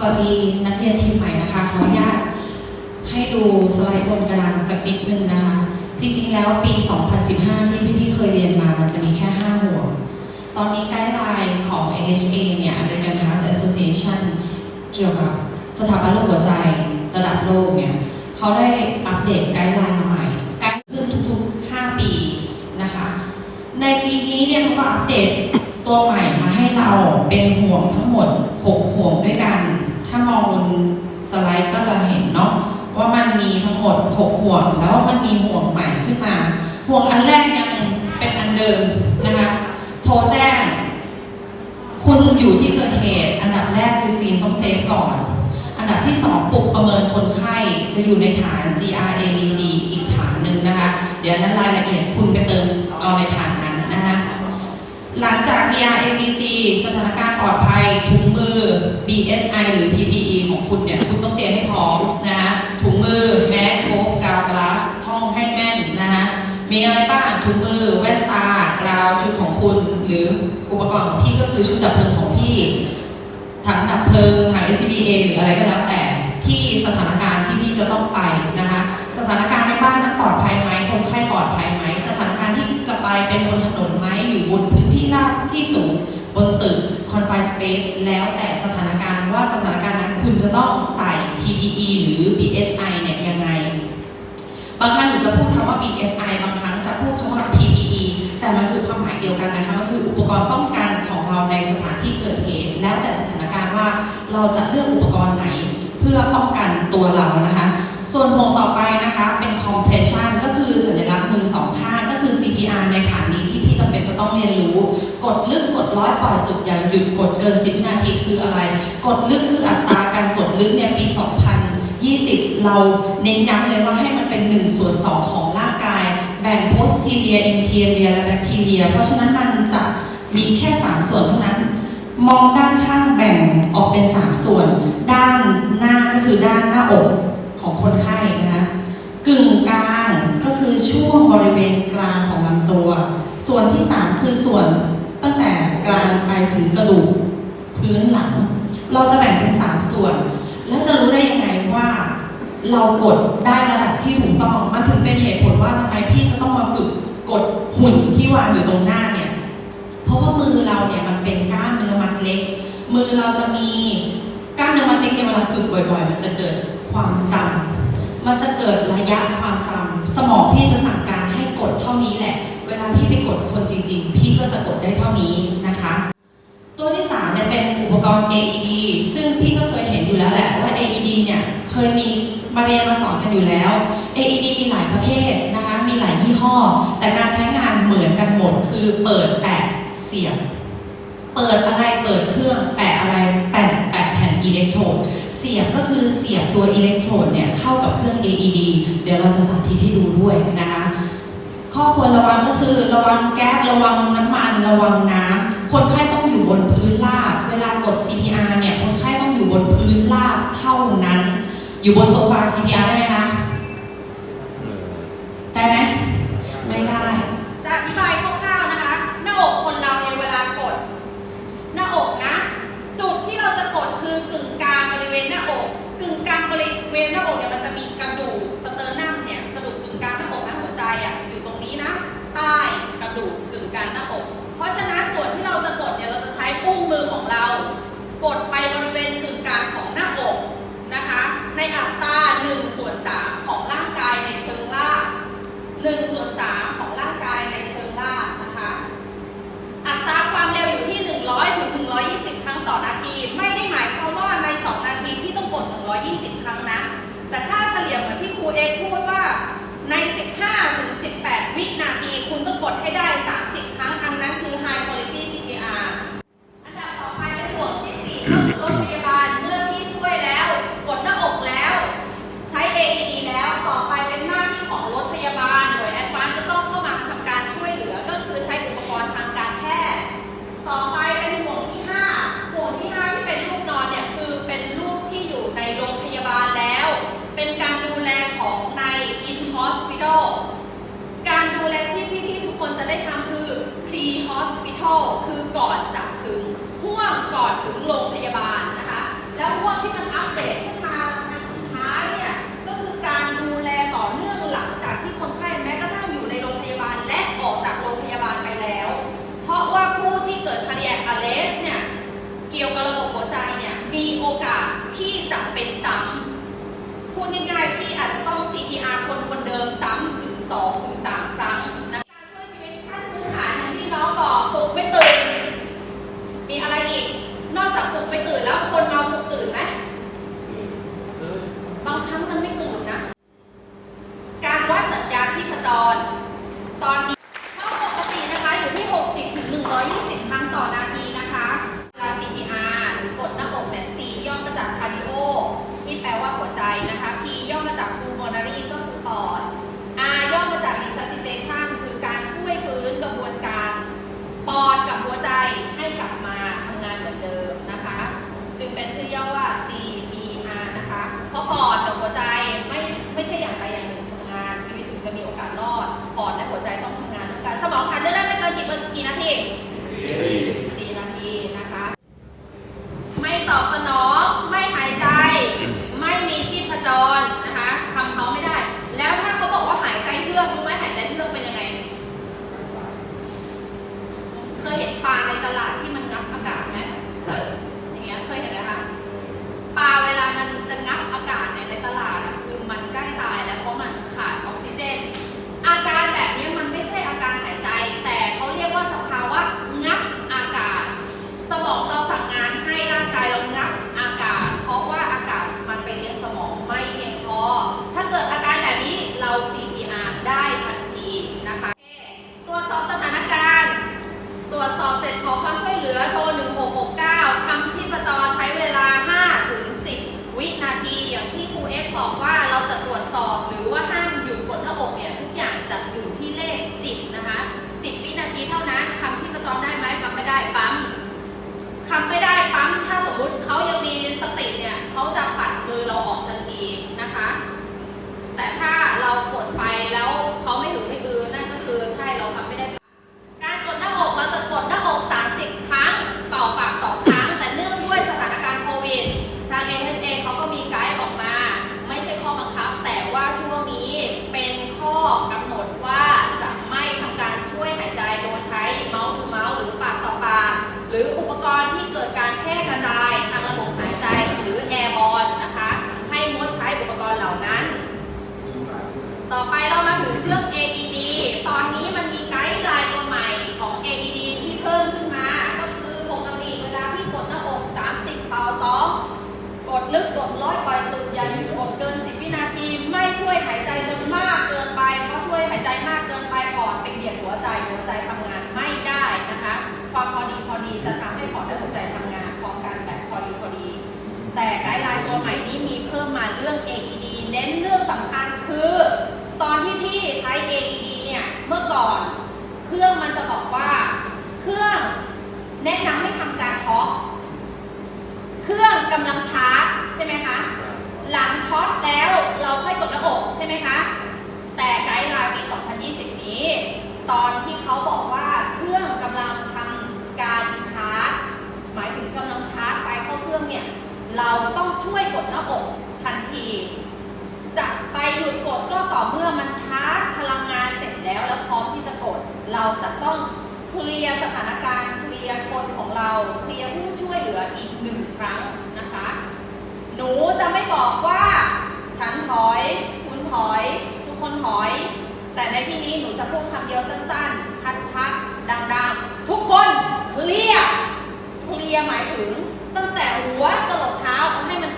สวัสดีนักเรียนทีมใหม่นะคะขออนุญาตให้ดูสไลด์บนกระดานสักนิดนึงนะคะจริงๆแล้วปี 2015 ที่พี่ๆเคยเรียนมามันจะมีแค่ 5 หัว ตอนนี้ไกด์ไลน์ของ AHA เนี่ย American Heart Association เกี่ยวกับสถาบันโรคหัวใจระดับโลกเนี่ยเขาได้อัปเดตไกด์ไลน์มาใหม่ไกด์ขึ้นทุกๆ 5 ปีนะคะ ในปีนี้เนี่ยเขาก็อัปเดตตัวใหม่มาให้เราเป็นห่วงทั้งหมด 6 ห่วงด้วยกัน ถ้ามองบนสไลด์ก็จะเห็นเนาะว่ามันมีทั้งหมด 6 ห่วง แล้วมันมีห่วงใหม่ขึ้นมา ห่วงอันแรกยังเป็นอันเดิมนะคะ โทรแจ้ง คุณอยู่ที่เกิดเหตุ อันดับแรกคือซีนต้องเซฟก่อน อันดับที่ 2ปลุกประเมินคนไข้จะอยู่ในฐาน GRABC อีกฐานหนึ่งนะคะ เดี๋ยวนั้นรายละเอียดคุณไปเติมเอาในฐานนั้นนะคะ หลังจาก GRABC สถานการณ์ปลอดภัยถุงมือ BSI หรือ PPE ของคุณเนี่ย คุณต้องเตรียมให้พร้อมนะคะถุงมือ แมสโกบกาวกลาสท่องให้แม่นนะคะมีอะไรบ้างถุงมือ แว่นตากราวชุดของคุณ หรืออุปกรณ์ของพี่ก็คือชุดดับเพลิงของพี่ถังดับเพลิงถัง SCBA หรืออะไรก็แล้วแต่ที่สถานการณ์ที่พี่จะต้องไปนะคะสถานการณ์ในบ้าน แล้วแต่สถานการณ์ว่าสถานการณ์นั้นคุณจะต้องใส่ PPE หรือ BSI เนี่ยยังไง บางครั้งหนูจะพูดคำว่า BSI บางครั้งจะพูดคำว่า PPE แต่มันคือความหมายเดียวกันนะคะมันคืออุปกรณ์ป้องกันของเราในสถานที่เกิดเหตุแล้วแต่สถานการณ์ว่าเราจะเลือกอุปกรณ์ไหนเพื่อป้องกันตัวเรานะคะ ส่วนห่วต่อไปนะคะเป็น compression ก็คือสัญลักษณ์มือสองข้างก็คือ CPR ในฐานนี้ที่พี่จำเป็นจะต้องเรียนรู้ ดลึกกดร้อยปล่อยสุดอย่าหยุดกดเกิน 10วินาทีคืออะไร กดลึกคืออัตราการกดลึกเนี่ยปี 2020 เราเน้นย้ำเลยว่าให้มันเป็น1ส่วน2ของร่างกาย แบ่ง posterior interior และ bacteria เพราะฉะนั้นมันจะมีแค่ 3 ส่วนเท่านั้น มองด้านข้างแบ่งออกเป็น 3 ส่วน ด้านหน้าก็คือด้านหน้าอกของคนไข้นะคะกึ่งกลางก็คือช่วงบริเวณกลางของลำตัว ส่วนที่ 3 คือส่วน ตั้งแต่กลางไปถึงกระดูกพื้นหลัง เราจะแบ่งเป็น3ส่วน แล้วจะรู้ได้ยังไงว่า เรากดได้ระดับที่ถูกต้อง มันถึงเป็นเหตุผลว่าทำไมพี่จะต้องมาฝึกกดหุ่นที่วางอยู่ตรงหน้าเนี่ย เพราะว่ามือเราเนี่ยมันเป็นกล้ามเนื้อมัดเล็ก มือเราจะมีกล้ามเนื้อมัดเล็กเนี่ยเวลาฝึกบ่อย ๆ มันจะเกิดความจำมันจะเกิดระยะความจำสมองพี่จะสั่งการให้กดเท่านี้แหละ พี่ไปกดคนจริง ๆ พี่ก็จะกดได้เท่านี้นะคะ ตัวที่3เนี่ยเป็นอุปกรณ์ AED ซึ่งพี่ก็เคยเห็นอยู่แล้วแหละว่า AED เนี่ยเคยมีมาเรียนมาสอนกันอยู่แล้ว AED มีหลายประเภทนะคะ มีหลายยี่ห้อ แต่การใช้งานเหมือนกันหมด คือเปิดแปะเสียบ เปิดอะไร เปิดเครื่อง แปะอะไร แปะแปะแผ่นอิเล็กโทรด เสียบก็คือเสียบตัวอิเล็กโทรดเนี่ยเข้ากับเครื่อง AED เดี๋ยวเราจะสาธิตให้ดูด้วยนะคะ ข้อควรระวังก็คือระวังแก๊สระวังน้ำมันระวังน้ำคนไข้ต้องอยู่บนพื้นราบเวลากด CPR เนี่ยคนไข้ต้องอยู่บนพื้นราบเท่านั้น อยู่บนโซฟา CPR ได้ไหมคะได้ไหมไม่ได้จะอธิบายคร่าวๆนะคะ หน้าอกคนเราเนี่ยเวลากด หน้าอกนะ จุดที่เราจะกดคือกึ่งกลางบริเวณหน้าอก กึ่งกลางบริเวณหน้าอกเนี่ยมันจะมี กลางหน้าอก เพราะฉะนั้นส่วนที่เราจะกดเนี่ยเราจะใช้อุ้งมือของเรา กดไปบริเวณกึ่งกลางของหน้าอกนะคะ ในอัตรา1ส่วน3ของร่างกายในเชิงลาก1ส่วน3ของร่างกายในเชิงลากนะคะ อัตราความเร็วอยู่ที่ 100ถึง120 ครั้งต่อนาที ไม่ได้หมายความว่าใน 2 นาทีที่ต้องกด 120 ครั้งนะ แต่ค่าเฉลี่ยเหมือนที่ครูเอกพูดว่าใน 15 ถึง 18 วินาที คุณต้องกดให้ได้ 3 นั้นคือ High เท่านั้นคำที่ประจอมได้ไหมคำไม่ได้ปั๊มคำไม่ได้ปั๊มถ้าสมมุติเขายังมีสติเนี่ยเขาจะปัดมือเราออกทันทีนะคะ แต่ถ้า ใจหัวใจทำงานไม่ได้นะคะ ความพอดีพอดีจะทำให้ปอดและหัวใจทำงานพร้อมกันแบบพอดีพอดี แต่ไกด์ไลน์ตัวใหม่นี้มีเพิ่มมาเรื่อง AED เน้นเรื่องสำคัญคือ ตอนที่พี่ใช้ AED เนี่ยเมื่อก่อน เครื่องมันจะบอกว่า เครื่องแนะนำให้ทำการช็อตเครื่องกำลังชาร์จใช่ไหมคะหลังช็อตแล้วเราค่อยกดหน้บอกใช่ไหมคะ แต่ไกด์ไลน์ปี 2020 นี้ ตอนที่เขาบอกว่าเครื่องกำลังทำการชาร์จ หมายถึงกำลังชาร์จไฟเข้าเครื่องเนี่ย เราต้องช่วยกดหน้าอกทันที จะไปหยุดกดก็ต่อเมื่อมันชาร์จพลังงานเสร็จแล้วแล้วพร้อมที่จะกด เราจะต้องเคลียร์สถานการณ์เคลียร์คนของเราเคลียร์ผู้ช่วยเหลืออีกหนึ่งครั้งนะคะ หนูจะไม่บอกว่า ฉันถอย คุณถอย ทุกคนถอย แต่ในที่นี้หนูจะพูดคำเดียวสั้นๆ ชัดๆ ดังๆ ทุกคนเคลียร์เคลียร์หมายถึง ตั้งแต่หัวจรดเท้าให้มัน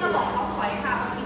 เราบอกเขาถอยค่ะบางที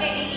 Okay.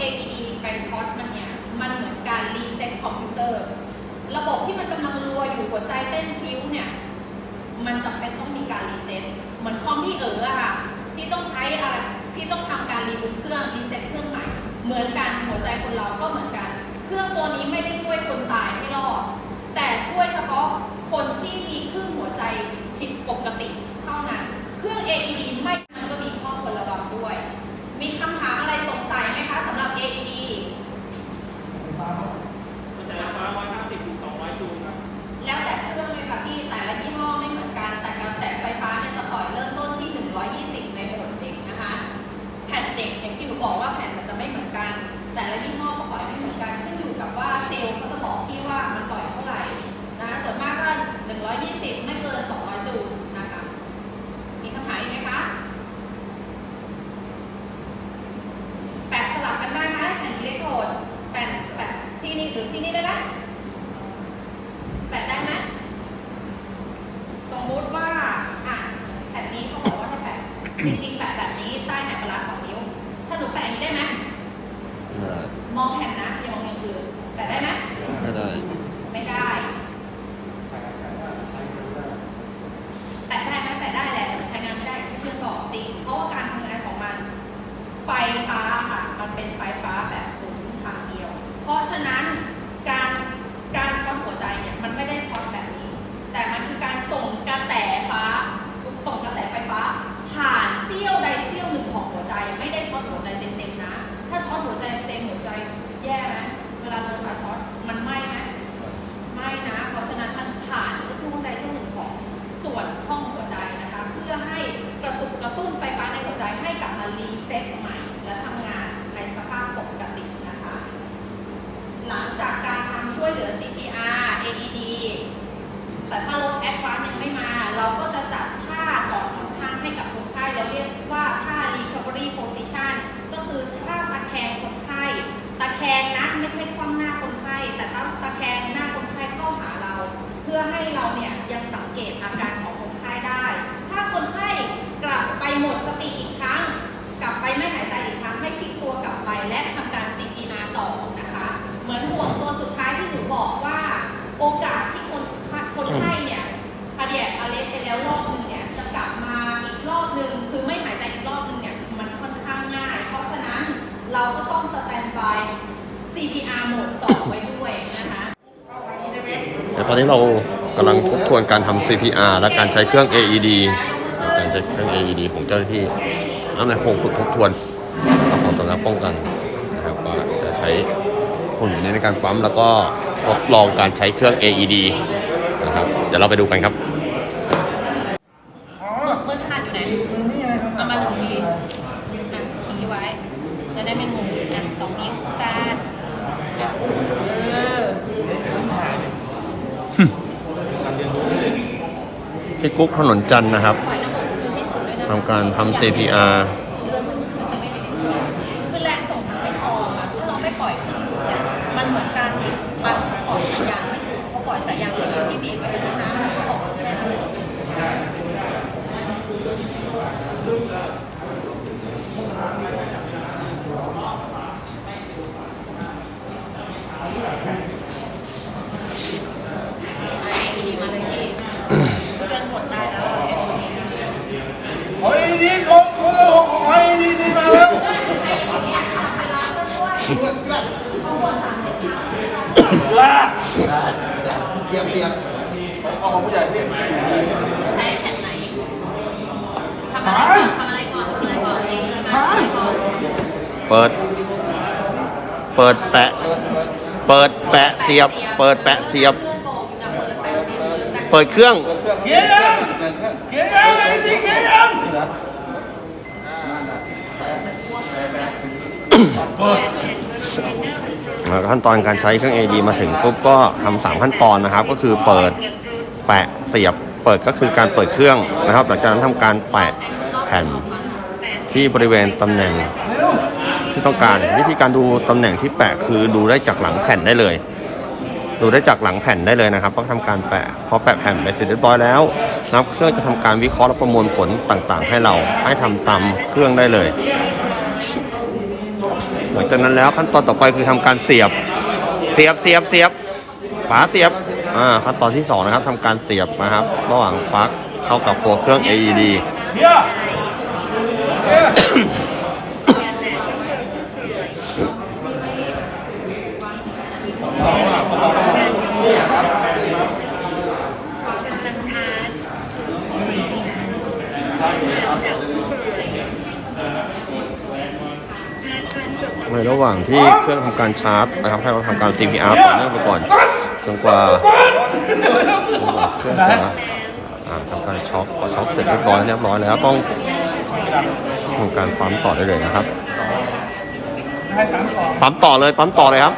ADD ไปช็อตมันเนี่ย มันเหมือนการรีเซ็ตคอมพิวเตอร์ ระบบที่มันกำลังรัวอยู่หัวใจเต้นพิ้วเนี่ย มันจำเป็นต้องมีการรีเซ็ตเหมือนคอมที่เอ๋อค่ะที่ต้องใช้อะไรที่ต้องทำการรีบูตเครื่องรีเซ็ตเครื่องใหม่ เหมือนกันหัวใจคนเราก็เหมือนกัน เครื่องตัวนี้ไม่ได้ช่วยคนตายให้รอด แต่ช่วยเฉพาะคนที่มีครื่งหัวใจผิดปกติเท่านั้น เครื่อง AED ไม่มันก็มีข้อควรระวังด้วย มีคำ เดี๋ยวตอนนี้เรากำลังทบทวนการทำ CPR และการใช้เครื่อง AED การใช้เครื่อง AED ของเจ้าหน้าที่นั่นแหลคงฝึกทบทวนของสำนักป้องกันนะครับว่าจะใช้หุ่นี้ในการปั๊มแล้วก็ทดลองการใช้เครื่อง AED นะครับ เดี๋ยวเราไปดูกันครับ ที่กุ๊กถนนจันทร์นะครับทำการทำ CPR เสียบเสียงใช้แผ่นไหนทำอะไรทำอะไรก่อนทำอะไรก่อนเองเลยมาอะไรก่อนเปิด เปิดแปะ เปิดแปะเสียบ เปิดแปะเสียบ เปิดเครื่องเกียร์ยังเกียร์ยังไอ้ที่เกียร์ยังเปิด ขั้นตอนการใช้เครื่อง AD มาถึงปุ๊บก็ทำสามขั้นตอนนะครับ ก็คือเปิดแปะเสียบเปิดก็คือการเปิดเครื่องนะครับหลังจากนั้นทำการแปะแผ่นที่บริเวณตำแหน่งที่ต้องการวิธีการดูตำแหน่งที่แปะคือดูได้จากหลังแผ่นได้เลย ดูได้จากหลังแผ่นได้เลยนะครับ ก็ทำการแปะพอแปะแผ่นไปเสร็จเรียบร้อยแล้วนะครับเครื่องจะทำการวิเคราะห์และประมวลผลต่างๆ ให้เราให้ทำตามเครื่องได้เลย หลังจากนั้นแล้วขั้นตอนต่อไปคือทำการเสียบ เสียบเสียบเสียบฝาเสียบอ่าขั้นตอนที่สองนะครับทำการเสียบนะครับ ระหว่างปลั๊กเข้ากับตัวเครื่อง AED เฮียเฮีย ในระหว่างที่เครื่องทำการชาร์จนะครับ ให้เราทำการ CPR ต่อเนื่องไปก่อนจนกว่าจนกว่าเครื่องจะอ่าทำการช็อคพอช็อคเสร็จเรียบร้อยเรียบร้อยแล้วต้องทำการปั๊มต่อได้เลยนะครับให้ตามต่อปั๊มต่อเลยปั๊มต่อเลยครับ